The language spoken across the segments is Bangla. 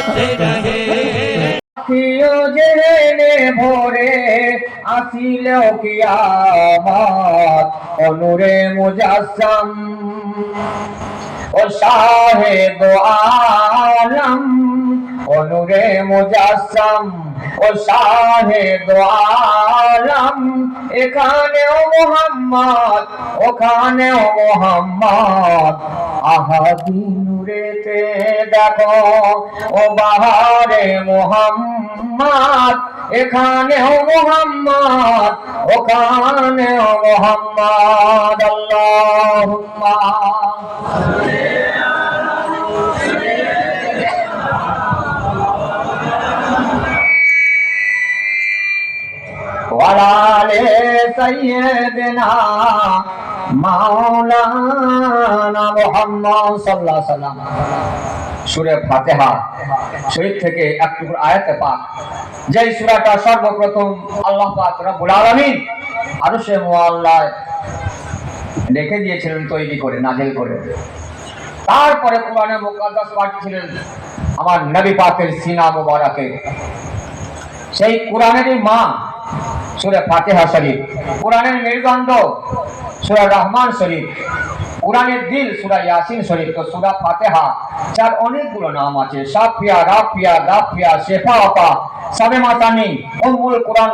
बढ़ते रहे আখিও জেনে ভোরে আসিলেও কিয়ামত অনুরে মুজাসসাম ও শাহেদ আলম অনুরে মুজাসসাম ও শাহেদ আলম এখানেও মোহাম্মদ, ওখানেও মোহাম্মদ। আহাদি নূরেতে দেখো, ও বাহারে মোহাম্মদ। এখানেও মোহাম্মদ, ওখানেও মোহাম্মদ। আল্লাহুম্মা। থেকে আয়াতে পাক। সর্বপ্রথম আল্লাহ লিখে দিয়েছিলেন, তৈরি করে, নাজিল করে। তারপরে কোরআনে মুকাদ্দাস পাঠিয়েছিলেন আমার নবী পাকের সিনা মুবারকে। সেই কোরআনেরই মা সুরে ফাতেহা শরীফ, কোরআনের মেরুদণ্ড সুরা রহমান শরীফ, কোরআনের দিল সুরা ইয়াসিন শরীফ, তো সুরা ফাতেহা, যার অনেকগুলো নাম আছে, সাফিয়া, রাফিয়া, দাফিয়া, শেফা আপা সাবে মাতানি উম্মুল কোরআন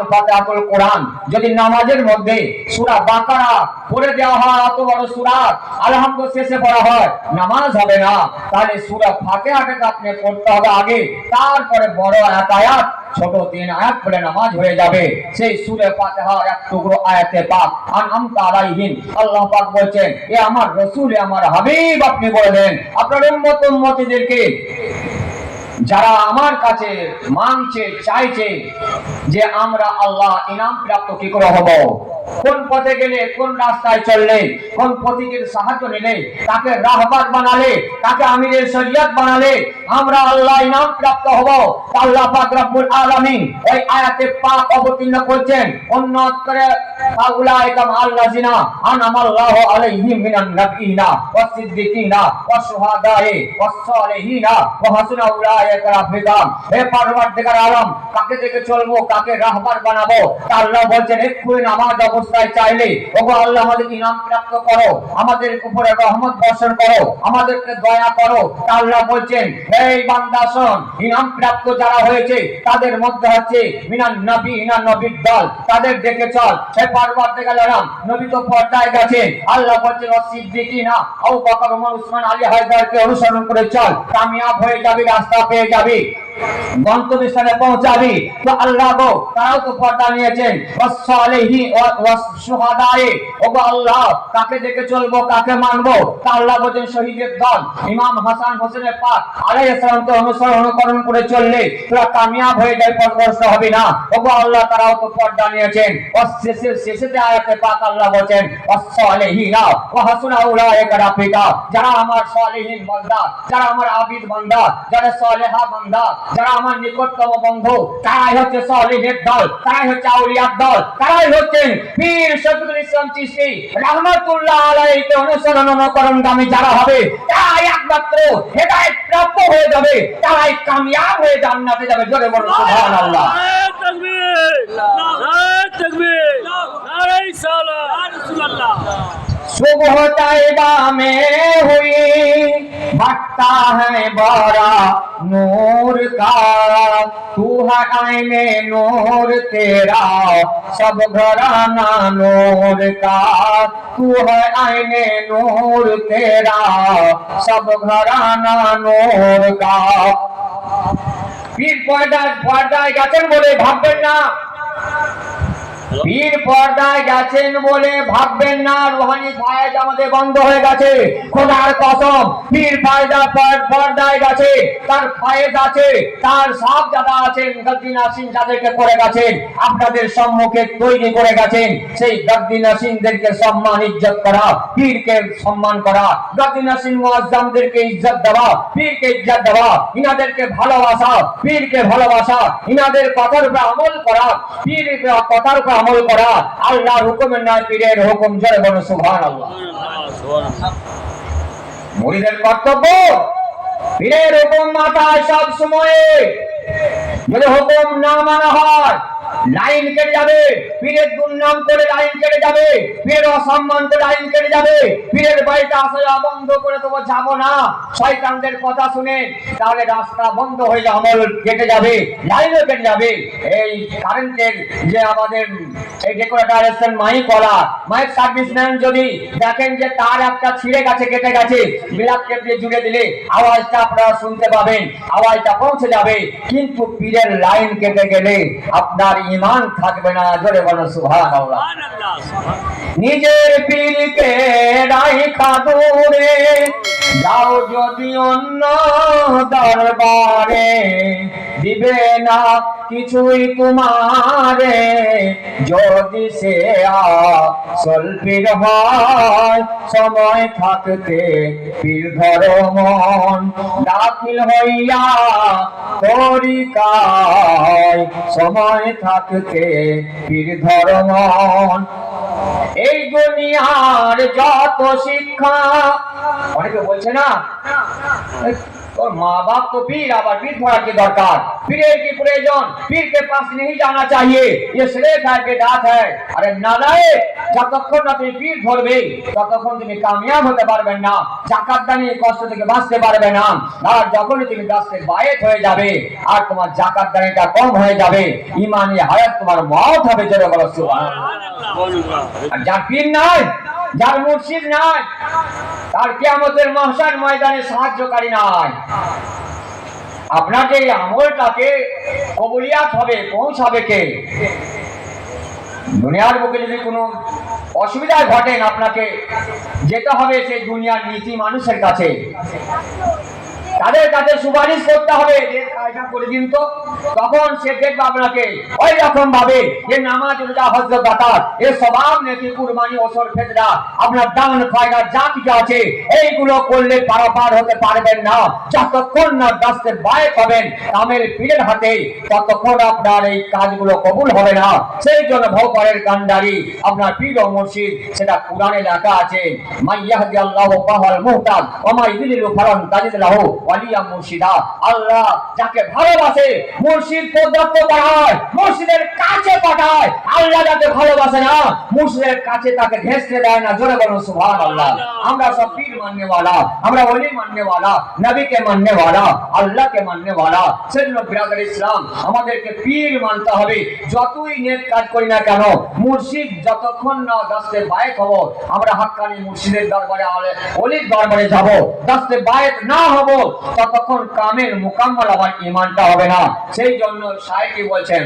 কোরআন। যদি নামাজের মধ্যে সূরা বাকারা পড়ে দেওয়া হয় অত বড় শেষে পড়া হয়, নামাজ হবে না। তাহলে আপনি পড়তে হবে আগে। তারপরে বড় এক ছোট তিন আয়াত পড়ে নামাজ হয়ে যাবে। সেই এক টুকরো আয়াতে পাক। আন আমতা আলাইহিম। আল্লাহ পাক এ আমার রাসূল আমার হাবিব আপনি বলেন আপনার উম্মত উম্মতিদেরকে যারা আমার কাছে মানছে চাইছে যে আমরা আল্লাহ ইনাম প্রাপ্ত কি করে হব? কোন পথে গেলে, কোন রাস্তায় চললে, কোন পথিকের সাহায্য নিলে, তাকে রাহবার বানালে, তাকে আমিরের শরিয়ত বানালে, আমরা আল্লাহ ইনাম প্রাপ্ত হব। আল্লাহ পাক রব্বুল আলামিন ওই আয়াতে পাক অবতীর্ণ করছেন অন্য করে ফাউলাইকা আল্লাযিনা আনামাল্লাহু আলাইহিম মিনান নাবিয়িনা ওয়াস-সিদ্দিকিনা ওয়াস-শুহাদায়ে ওয়াস-সালিহিনা ওয়া হাসুনা উলাইকা রাফিকা হে পরওয়ারদিগার আলম, কাকে দেখে চলবো, কাকে রাহবার বানাবো? আল্লাহ বলছেন, এক্ষুনি নামাজ অবস্থায় চাইলে, ওগো আল্লাহ আমাদের ইনাম প্রাপ্ত করো, আমাদের উপরে রহমত বর্ষণ করো, আমাদেরকে দয়া করো। আল্লাহ বলছেন এই বান্দা, শোন, ইনাম প্রাপ্ত যারা হয়েছে, তাদের মধ্যে হচ্ছে মিনান নবী, ইনান নবীর দল। তাদের দেখে চল, হে পরওয়ারদিগার আলম নবী তো পর্দায় গেছে। আল্লাহ বলছেন সিদ্দিকিনা আবু বকর ওমর উসমান, আলী হায়দারকে অনুসরণ করে চল, কামিয়াব হয়ে যাবি, রাস্তা পেয়ে যাবি, গন্তব্যস্থানে পৌঁছাবি। তো আল্লাহ তারাও তো পর্দা নিয়েছেন। ওয়াসশুহাদায়ে ওগো আল্লাহ, কাকে দেখে চলবো, কাকে মানবো? আল্লাহ বলেন শহীদের দল, ইমাম হাসান হোসেনের পাক, আলাইহিস সালামকে অনুসরণ অনুকরণ করে চললে তোরা কামিয়াব হয়ে যায় পথভ্রষ্ট হবে না। ওগো আল্লাহ, তারাও তো পর্দা নিয়েছেন। শেষে, শেষেতে আয়াতে পাক আল্লাহ বলেন ওয়াসসালিহিনা ওয়া হাসুনা উলাইকা রাফিকা যারা আমার সালিহিন বান্দা যারা আমার আবিদ বান্দা যারা সালেহা বান্দা যারা আমার নিকটতম বন্ধু, তারাই হচ্ছে সালিহের দল, তারাই হচ্ছে আউলিয়ার দল, তারাই হচ্ছেন পীর শফিকুল ইসলাম চিশতি রহমাতুল্লাহ আলাইকে অনুসরণ অনুকরণ গামী যারা হবে, তারাই একমাত্র হেদায়েত প্রাপ্ত হয়ে যাবে, তারাই কামিয়াব হয়ে জান্নাতে যাবে জোরে বলুন, সুবহানাল্লাহ। তাকবীর তাকবীর, নারায়ে তাকবীর, নারায়ে সালাত রাসূলুল্লাহ सुबह तैबा में हुई भटता है बड़ा नूर का तू है आईने नूर तेरा सब घराना नूर का तू है आईने नूर तेरा सब घराना नूर का পীর পর্দায় পর্দায় গেছেন বলে ভাববেন না পীর পর্দায় গেছেন বলে ভাববেন না ফায়েজ আমাদের বন্ধ হয়ে গেছে, খোদার কসম পীর ফায়দা পর্দায় গেছে, তার ফায়েজ আছে, তার সব আছেন যাদেরকে করে গেছেন, আপনাদের সম্মুখে তৈরি করে গেছেন, সেই গদ্দি নাসিনদেরকে সম্মান, ইজ্জত করা পীরকে সম্মান করা, গদ্দি নাসিন মুআজ্জামদেরকে ইজ্জত দেওয়া পীরকে ইজ্জত দেওয়া, ইনাদেরকে ভালোবাসা পীরকে ভালোবাসা, ইনাদের কথার উপর আমল করা পীর কথার উপর আমল করা, আল্লাহর হুকুমের নয় পীরের হুকুম জয় বলো, সুবহানাল্লাহ। মরিদের কর্তব্য, পীরের হুকুম মাথায় সব সময়ে যদি হুকুম না মানা হয় লাইন কেটে যাবে। পীরের দুর্নাম করে লাইন কেটে যাবে। পীরের অসম্মান করে লাইন কেটে যাবে। পীরের বাড়িতে আসা যাওয়া বন্ধ করে দেবো, যাব না। শয়তানদের কথা শুনে তাহলে রাস্তা বন্ধ হয়ে যাবে আমল কেটে যাবে, লাইনও কেটে যাবে। এই কারেন্টের যে আমাদের এই ডেকোরেটর এসছেন মাইক কলা মাইক সার্ভিসম্যান যদি দেখেন যে তার একটা ছিঁড়ে গেছে, কেটে গেছে বিলাক কেটে জুড়ে দিলে আওয়াজটা আপনারা শুনতে পাবেন, আওয়াজটা পৌঁছে যাবে। কিন্তু পীরের লাইন কেটে গেলে আপনার ইমান থাকবে না জোরে বলো সুবহান- নিজের পীরকে রাইখা দূরে যাও যদি অন্য দরবারে, দিবে না কিছুই তোমারে। যদি সে সল্পীর হয়, সময় থাকতে পীর মন। দাখিল হইয়া তরিকায়, সময় থাকতে পীর ধরো মন। এই দুনিয়ার যত শিক্ষা, অনেকে বলছে না এই তোর মা বাপ তো পীর আবার পীর ধরার কি দরকার পীরের কি প্রয়োজন পীর के पास नहीं जाना चाहिए ये सिर्फ है बेदात है আরে নালায়ে যতক্ষণ না তুমি পীর ধরবে ততক্ষণ তুমি কামিয়াব হতে পারবেন না জাকাত দানি কষ্ট থেকে বাঁচতে পারবে না আর যখনই তুমি রাস্তায় বায়েত হয়ে যাবে আর তোমার জাকাত দানিটা কম হয়ে যাবে ইমানি হায়াত তোমার মত হবে জোরে বলো সুবহানাল্লাহ সুবহানাল্লাহ আর যার পীর নাই যার মুর্শিদ নাই, তার কে আমাদের মহাসার ময়দানে সাহায্যকারী নাই। আপনাকে এই আমলটাকে কবুলিয়াত হবে, পৌঁছাবে কে? দুনিয়ার বুকে যদি কোনো অসুবিধা ঘটেন আপনাকে যেতে হবে সেই দুনিয়ার নীতি মানুষের কাছে। তাদের কাছে সুপারিশ করতে হবে। করে দিন তো। তখন সে দেখবে আপনাকে, ওই রকম ভাবে যে নামাজ রোজা হজ জাকাত এ স্বভাব নাকি কুরবানি, ওসর ফেদরা আপনার দান খয়রা যা কিছু আছে, এইগুলো করলে পারাপার হতে পারবেন না। যতক্ষণ না দাস্তের বায়ে পাবেন কামের পীরের হাতে, ততক্ষণ আপনার এই কাজগুলো কবুল হবে না। সেই জন্য ভৌপরের কান্ডারি আপনার পীর ও মুর্শিদ, সেটা কোরআনে লেখা আছে মাইয়াহদি আল্লাহ ফাহাল মুহতাদ ওয়া মা ইউদিলু ফালান তাজিদ লাহু। ওয়ালিয়া মুর্শিদা আল্লাহ যাকে ভালোবাসে মুর্শিদ পর্যাপ্ত পাঠায় মুর্শিদের কাছে পাঠায় আল্লাহ যাকে ভালোবাসে না মুর্শিদের কাছে তাকে ঘেঁষতে দেয় না জোরে বলুন সুবহানাল্লাহ আমরা সব পীর মাননে वाला আমরা ওলি মাননে वाला নবীকে মাননে वाला আল্লাহকে মাননে वाला সেজন্য বিরাদর ইসলাম আমাদেরকে পীর মানতে হবে যতই নেক কাজ করি না কেন মুর্শিদ যতক্ষণ না দশতে বায়েত হব আমরা হাক্কানি মুর্শিদের দরবারে আলে অলির দরবারে যাব দশতে বায়েত না হব ততক্ষণ কামের মোকাম্মল আমার ইমানটা হবে না। সেই জন্য সাহেবই বলছেন?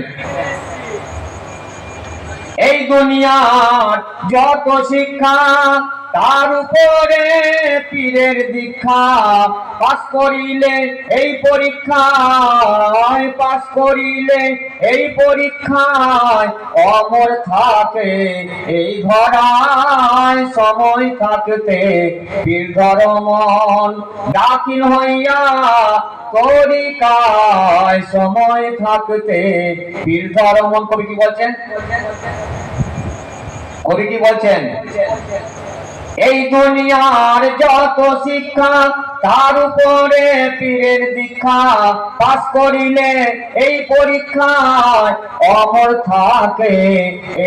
এই দুনিয়ার যত শিক্ষা তার উপরে পীরের দীক্ষা পাস করিলে এই পরীক্ষায় পাস করিলে এই পরীক্ষায় অমর থাকে, এই ধরায় সময় থাকতে পীর ধরমন দাখিল হইয়া তরিকায় সময় থাকতে পীর ধরমন। কবি কি বলছেন? কবি কি বলছেন? এই দুনিয়ার যত শিক্ষা, তার উপরে পীরের দীক্ষা পাস করিলে এই পরীক্ষায় অমর থাকে,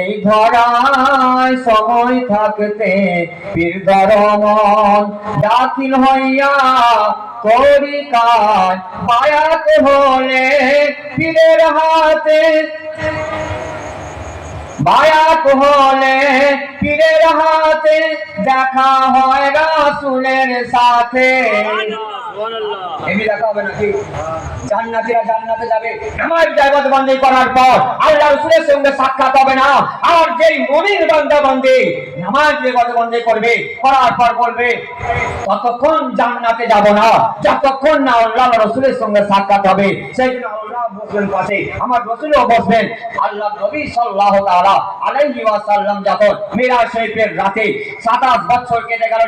এই ধরায় সময় থাকতে পীর ধরমন দাখিল হইয়া তরিকায় বায়াত হলে পীরের হাতে বায়াত হলে পীরের হাতে দেখা হয় রাসুলের সাথে। এমনি দেখা হবে নাকি? জান্নাতীরা জান্নাতে যাবে। আমার জায়গত বন্দী করার পর আল্লাহ রসুলের সঙ্গে সাক্ষাৎ হবে না। আর যেই মুমিন বান্দা বন্দী নামাজ জায়গত বন্দী করবে করার পর বলবে ততক্ষণ জান্নাতে যাব না। যতক্ষণ না আল্লাহ রসুলের সঙ্গে সাক্ষাৎ হবে সেই জন্য আল্লাহ বসবেন পাশে। আমার রসুলও বসবেন। আল্লাহ নবী তাআলা আলাইহি ওয়াসাল্লাম যখন মিরাজ শরীফের রাতে 27 বছর কেটে গেল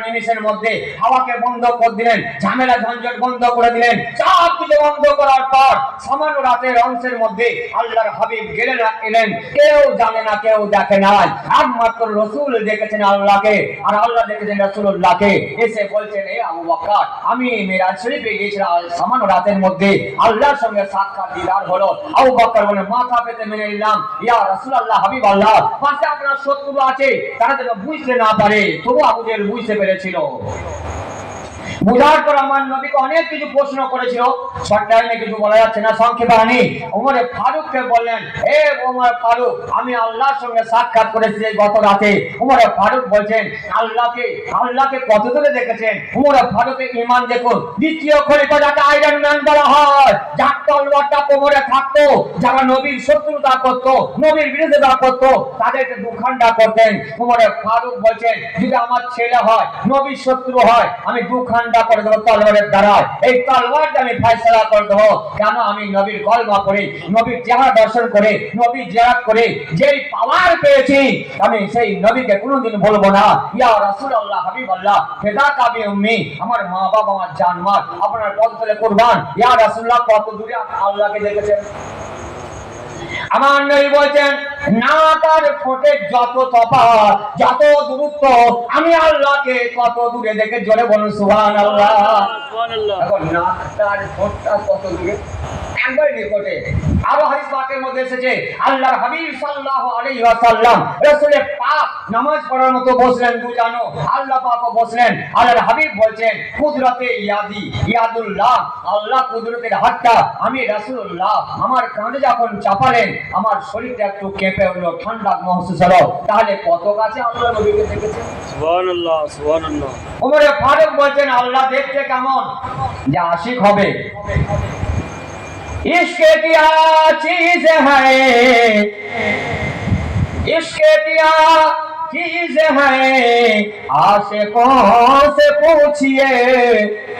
মধ্যে হাওয়াকে বন্ধ করে দিলেন, ঝামেলা ঝঞ্ঝট বন্ধ করে দিলেন, সব কিছু বন্ধ করার পর সামান্য রাতের অংশের মধ্যে আল্লাহর হাবিব গেলেন এলেন। কেউ জানে না, কেউ দেখে নাই একমাত্র রসুল দেখেছেন আল্লাহকে, আর আল্লাহ দেখেছেন এসে বলছেন আবু বকর, আমি মিরাজ শরীফে গিয়েছিলাম। সামান্য রাতের মধ্যে আল্লাহর সঙ্গে সাক্ষাৎ দিদার হলো। আবু বকর বলে, মাথা পেতে মেনে নিলাম। ইয়া রাসূলুল্লাহ হাবিব পাশে আপনার শত্রু আছে তারা যেন বুঝতে না পারে তবু আবুদের বুঝতে পেরেছিল। বুঝার পর আমার নবীকে অনেক কিছু প্রশ্ন করেছিল। শর্ট কিছু বলা যাচ্ছে না, সংক্ষেপে আনি। ওমরে ফারুককে বললেন, এ ওমর ফারুক, আমি আল্লাহর সঙ্গে সাক্ষাৎ করেছি এই গত রাতে। ওমরে ফারুক বলছেন, আল্লাহকে আল্লাহকে কত দূরে দেখেছেন? ওমরে ফারুকের ইমান দেখুন। দ্বিতীয় খলিফা যাকে আয়রন ম্যান বলা হয়। যার তলবারটা কোমরে থাকতো, যারা নবীর শত্রুতা করতো, নবীর বিরোধিতা করতো, তাদেরকে দুখান্ডা করতেন। ওমরে ফারুক বলছেন, যদি আমার ছেলে হয়, নবীর শত্রু হয়, আমি দুখান্ডা করে দেবো, তলোয়ারের দ্বারা এই তলোয়ারটা আমি ফয়সালা করে দেবো। কেন? আমি নবীর কলমা করে নবীর চেহারা দর্শন করে নবীর জিয়ারত করে, যেই পাওয়ার পেয়েছি, আমি সেই নবীকে কোনোদিন বলব না। ইয়া রাসূলুল্লাহ, হাবিবাল্লাহ ফেদা কাবি উম্মি, আমার মা বাবা, আমার জান মাল আপনার পদ কুরবান। ইয়া রাসূলুল্লাহ, কত দূরে আল্লাহকে দেখেছেন? আমার নবী বলছেন না তার ঠোঁটে যত তফাৎ যত দূরত্ব আমি আল্লাহকে কত দূরে দেখে জোরে বলুন সুবহানাল্লাহ। সুবহানাল্লাহ। এখন নাক তার ঠোঁটটা কত দূরে? একবার নিকটে আরও হাদিস পাকের মধ্যে এসেছে আল্লাহর হাবিব সাল্লাল্লাহু আলাইহি ওয়াসাল্লাম রাসূলের পাক নামাজ পড়ার মতো বসলেন বুঝানো। আল্লাহ পাকও বসলেন। আল্লাহর হাবিব বলছেন কুদরতে ইয়াদি ইয়াদুল্লাহ আল্লাহ কুদরতের হাতটা আমি রাসূলুল্লাহ আমার কাঁধে যখন চাপালেন দেখেন আমার শরীরটা একটু কেঁপে উঠল ঠান্ডা মহসুস হলো তাহলে কত কাছে আল্লাহ নবীকে দেখেছেন? সুবহানাল্লাহ সুবহানাল্লাহ। ফারুক আল্লাহ দেখতে কেমন? যে আশিক হবে। ইশকে দিয়া চিজ হ্যায় ইশকে দিয়া चीज है आशिकों से पूछिए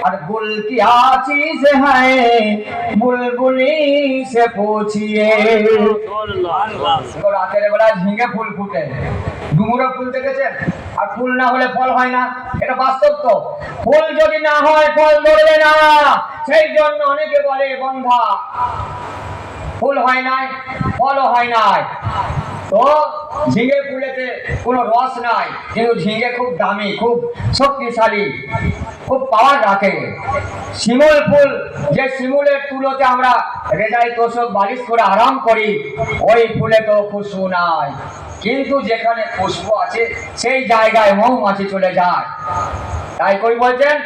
और गुल क्या चीज है बुलबुली से पूछिए সুবহানাল্লাহ তো রাতের বেলা ঝিঙে ফুল ফুটে ডুমুরো ফুল দেখেছেন আর ফুল না হলে ফল হয় না এটা বাস্তব তো ফুল যদি না হয় ফল ধরবে না সেই জন্য অনেকে বলে বন্ধা ফুল হয় নাই ফলও হয় নাই তো ঝিঙে ফুলেতে কোনো রস নাই, কিন্তু ঝিঙে খুব দামি, খুব শক্তিশালী, খুব পাওয়ার রাখে। শিমুল ফুল, যে শিমুলের তুলোতে আমরা রেজাই তোষক বালিশ করে আরাম করি, ওই ফুলে তো খুশু নাই। কিন্তু যেখানে খুশবু আছে সেই জায়গায় মৌমাছি চলে যায় তাই কই বলছেন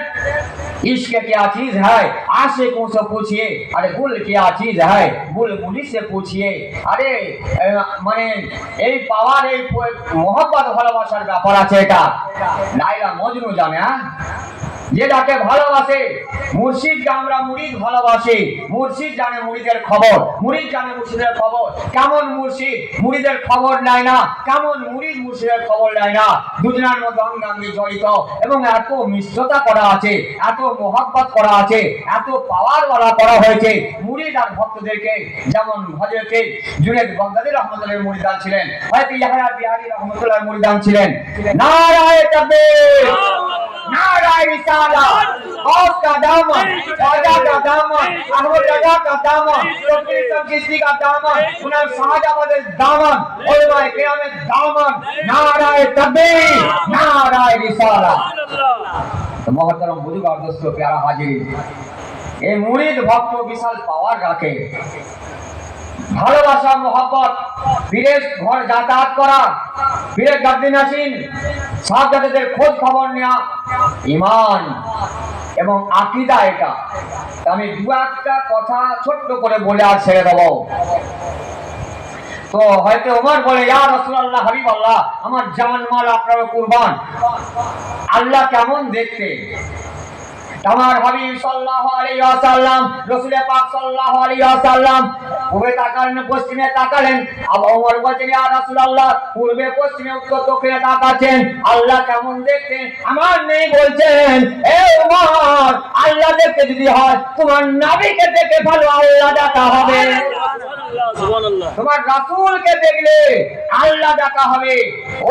इश्क क्या चीज है आशिकों से पूछिए अरे गुल क्या चीज है बुलबुली से पूछिए আরে এ, মানে এই পাওয়ার এই মোহব্বত ভালোবাসার ব্যাপার আছে এটা লাইলা মজনু জানে হ্যাঁ যে যাকে ভালোবাসে মুর্শিদকে আমরা মুরিদ ভালোবাসি। মুর্শিদ জানে মুরিদের খবর মুরিদ জানে মুর্শিদের খবর। কেমন মুর্শিদ? মুরিদের খবর নেয় না। কেমন মুরিদ মুর্শিদের খবর নেয় না? দুজনের মধ্যে অঙ্গাঙ্গি জড়িত এবং এত মিশ্রতা করা আছে, এত মোহাব্বত করা আছে, এত পাওয়ার ওয়ালা করা হয়েছে। মুরিদ আর ভক্তদেরকে যেমন হজরতে জুনেদ বগদাদি রহমতুল্লাহ মুরিদান ছিলেন হয়তো ইয়াহয়া বিহারি রহমতুল্লাহ মুরিদান ছিলেন। নারায় তাকবীর! नाराय विशाला औस का दामन राजा का दामन अहमद राजा का दामन सुप्रीम संकिस्ती का दामन उन्हें शाहजाबाद दामन और माय किया में दामन नाराय तकबीर नाराय विशाला तो मोहतरम बुज़ुर्ग और दोस्तों, प्यारा हाजिर। ये मुरीद भक्त विशाल पावर रखे। ভালোবাসা মোহাম্মত পীরের ঘর যাতায়াত করা পীরের গাদ্দিন আসিন সাহায্যদের খোঁজ খবর নেওয়া, ইমান এবং আকিদা এটা। আমি দু একটা কথা ছোট্ট করে বলে আর ছেড়ে দেবো। তো হয়তো ওমর বলে, ইয়া রাসূলুল্লাহ হাবিব আল্লাহ আমার জান মাল আপনার কুরবান। আল্লাহ কেমন দেখতে? আমার হাবিব সাল্লাল্লাহু আলাইহি ওয়াসাল্লাম রাসূল পাক সাল্লাল্লাহু আলাইহি ওয়াসাল্লাম পূর্বে তাকালেন পশ্চিমে তাকালেন। আবু ওমর বলছেন ইয়া রাসূলুল্লাহ পূর্বে পশ্চিমে উত্তর দক্ষিণে তাকাচ্ছেন। আল্লাহ কেমন দেখতেন? আমার নেই বলছেন এ ওমর আল্লাহ দেখতে যদি হয় তোমার নবীকে দেখে ভালো আল্লাহ ডাকা হবে। তোমার রাসূলকে দেখলে আল্লাহ ডাকা হবে।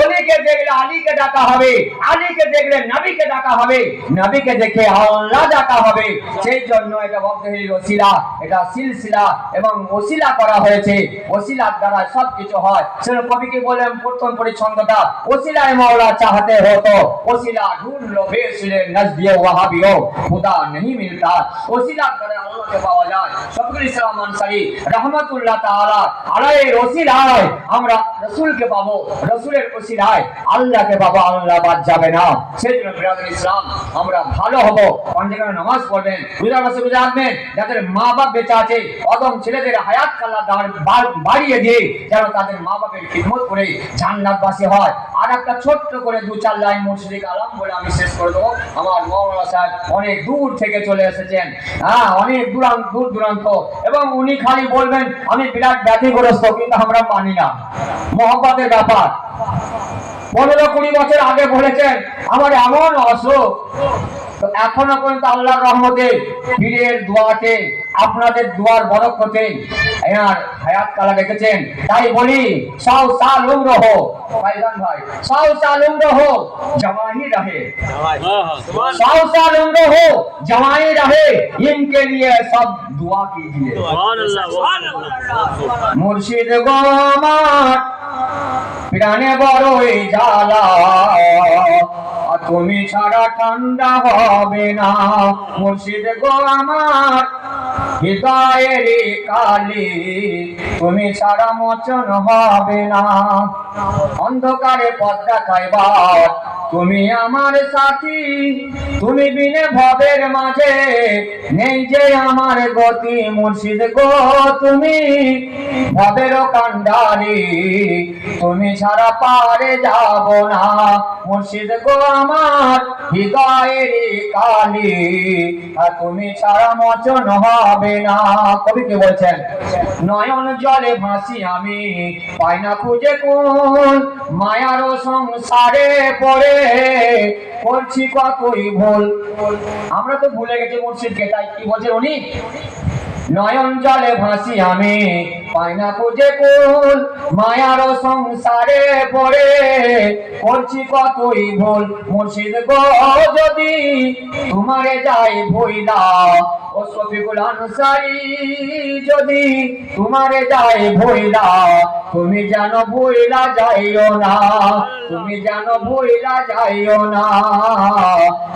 ওলিকে দেখলে আলীকে ডাকা হবে। আলীকে দেখলে নবীকে ডাকা হবে। নবীকে দেখে সন্না ডাকা হবে। সেই জন্য এটা বদ্ধহির ওসিলা, এটা সিলসিলা এবং ওসিলা করা হয়েছে। ওসিলার দ্বারা সব হয়। সে কবিকে বললেন প্রথম পরিচ্ছন্দটা ওসিলায় মাওলা চাহতে হতো। ওসিলা ঢুঁড় বেসিলে নজদিয়ে ওয়াহাবিও। খুদা নেই মিলতা। ওসিলার দ্বারা আল্লাহকে পাওয়া যায়। সবগুলি ইসলাম আনসারি রহমতুল্লাহ তাআলা আলাইহির ওসিলায়, আমরা রসুলকে পাবো, রসুলের ওসিলায়। আল্লাহকে পাবো, আল্লাহ বাদ যাবে না। সেই জন্য ইসলাম, আমরা ভালো হব নামাজ পড়বেন রাখবেন, যাদের মা বাপ বেঁচে আছে অদম ছেলেদের হায়াত বাড়িয়ে দিয়ে যেন তাদের মা বাপের খিদমত করে জান্নাতবাসী হয়। আর একটা ছোট্ট করে দু চার লাইন মুর্শিদিক আলম বলে আমি শেষ করে দেবো। আমার সাহেব অনেক দূর থেকে চলে এসেছেন। হ্যাঁ অনেক দূরান্ত দূর দূরান্ত। এবং উনি খালি বলবেন, আমি বিরাট ব্যাধিগ্রস্ত, কিন্তু আমরা মানি না। মহব্বতের ব্যাপার। পনেরো কুড়ি বছর আগে বলেছেন, আমার এমন অসুখ এখনও পর্যন্ত আল্লাহর রহমতে পীরের দোয়াতে আপনাদের দুয়ার বরকতে এনার হায়াত কালা রেখেছেন তাই বলি সাউ সাল উম্র হো ভাইজান ভাই সাউ সাল উম্র হো জওয়ানি রহে হ্যাঁ হ্যাঁ সুবহান सौ साल उम्र हो जवानी रहे इनके लिए सब दुआ कीजिए সুবহানাল্লাহ সুবহানাল্লাহ মুর্শিদ গো আমার প্রাণে বড়ই জ্বালা আর তুমি ছাড়া ঠান্ডা হবে না মুর্শিদ গো আমার হৃদয়ের কালি, তুমি ছাড়া মোচন হবে না। অন্ধকারে পথ দেখাইবার, তুমি আমার সাথী। তুমি বিনে ভবের মাঝে, নেই যে আমার গতি মুর্শিদ গো তুমি। ভবের কান্ডারি তুমি ছাড়া পারে যাব না। মুর্শিদ গো আমার হৃদয়ের কালি। তুমি ছাড়া মোচন হবে না। কবি কি বলছেন? নয়ন জলে ভাসি আমি। পাই না খুঁজে কোন মায়ার সংসারে পড়ে। করছি কতই ভুল। আমরা তো ভুলে গেছি মুর্শিদকে, তাই কি বলছে উনি? নয়ন জলে ভাসি আমি। পাই না খুঁজে কোন মায়ার সংসারে পড়ে। করছি কতই ভুল, মুর্শিদ গো, যদি তোমারে যাই ভইলা ও শফিকুল আনসারি, যদি তোমারে যাই ভইলা তুমি জানো ভইলা যাইও না, তুমি জানো ভইলা যাইও না।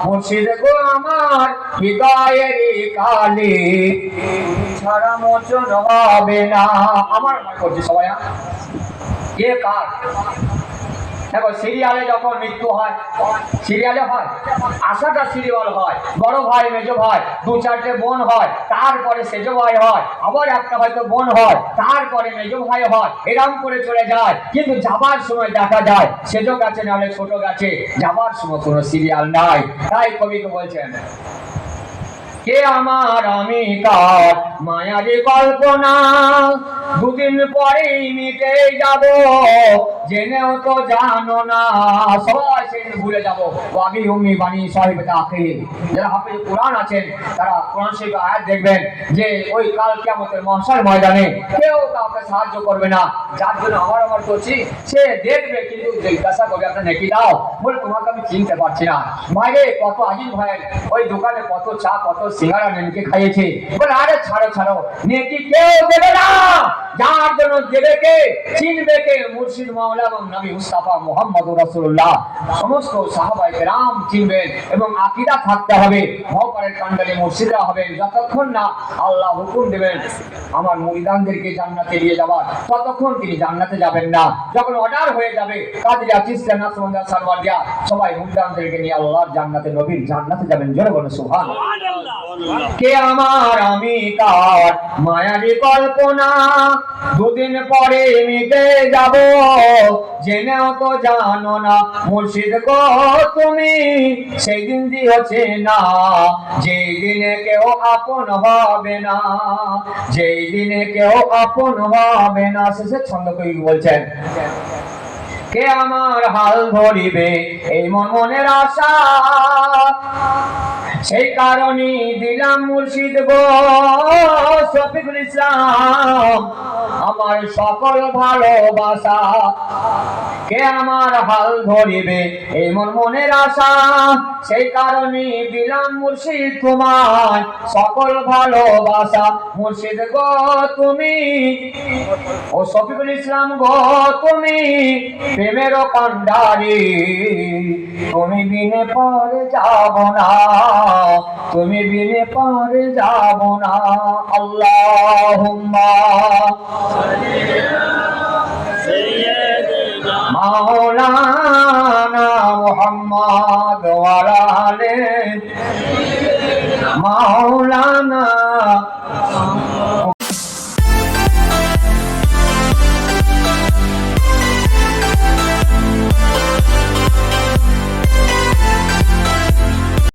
মুর্শিদ গো, আমার হৃদয়ের কালি। ছাড়া মোচন হবে না। আমার করছি সবাই কার? দেখো, সিরিয়ালে যখন মৃত্যু হয়, সিরিয়ালে হয়, আশাটা সিরিয়াল হয়, বড় ভাই, মেজ ভাই, দু চারটে বোন হয়, তারপরে সেজ ভাই হয়, আবার একটা হয়তো বোন হয়, তারপরে মেজ ভাই হয়, এরম করে চলে যায়। কিন্তু যাবার সময় দেখা যায়, সেজ গাছে নাহলে ছোট গাছে, যাবার সময় কোনো সিরিয়াল নাই। তাই কবিকে বলছেন কে আমার আমি কার মায়ারি কল্পনা? দুদিন পরেই মিটে যাব, জেনেও তো জানো না, সবাই সেদিন ভুলে যাব। ওয়াবি উম্মি বানি সাহেব তাকে। যারা হাফিজ কোরআন আছেন, তারা কোরআন শরীফ আয়াত দেখবেন যে ওই কাল কিয়ামতের মহাশয় ময়দানে কেউ কাউকে সাহায্য করবে না। যার জন্য আমার আমার করছি, সে দেখবে কিন্তু জিজ্ঞাসা করবে, আপনার নেকি দাও? বলে, তোমাকে আমি চিনতে পারছি না। মায়েরে কত আজিজ ভাইয়ের, ওই দোকানে কত চা, কত সিঙ্গারা নেমকে খাইয়েছে। বলে, আরে, ছাড়ো ছাড়ো। নেকি কেউ দেবে না। যার জন্য দেবে কে? চিনবে কে? মুর্শিদ মাওলা এবং নবী মুস্তাফা মোহাম্মদ রাসূলুল্লাহ। সমস্ত সাহাবাই চিনবেন এবং আকীদা থাকতে হবে। কান্ডালে মুর্শিদরা যতক্ষণ না আল্লাহ হুকুম দেবেন, আমার মুরিদানদেরকে জান্নাতে নিয়ে যাবার, ততক্ষণ তিনি জান্নাতে যাবেন না। যখন অর্ডার হয়ে যাবে সবাই মুরিদানদেরকে নিয়ে আল্লাহর জান্নাতে, নবীর জান্নাতে যাবেন। জোরে বলে কে আমার আমি কার মায়ারি কল্পনা? দুদিন পরে মিটে যাব। জেনেও তো জানো না মুর্শিদ গো তুমি। সেই দিন দিয়েছে না যেই দিনে কেউ আপন হবে না। যেই দিনে কেউ আপন হবে না। শেষে ছন্দ কবি বলছেন? কে আমার হাল ধরিবে? এই মন মনের আশা। সেই কারণে দিলাম মুর্শিদ গো শফিকুল ইসলাম। আমার সকল ভালোবাসা। কে আমার হাল ধরিবে? এই মন মনের আশা। সেই কারণে দিলাম মুর্শিদ তোমার সকল ভালোবাসা। মুর্শিদ গো, তুমি ও সফিকুল ইসলাম গো, তুমি প্রেমের পান্ডারি তুমি বিনে পারে যাব না, তুমি বিনে পারে যাব না। আল্লাহ মাওলানা মোহাম্মদ ওয়ালা মাওলানা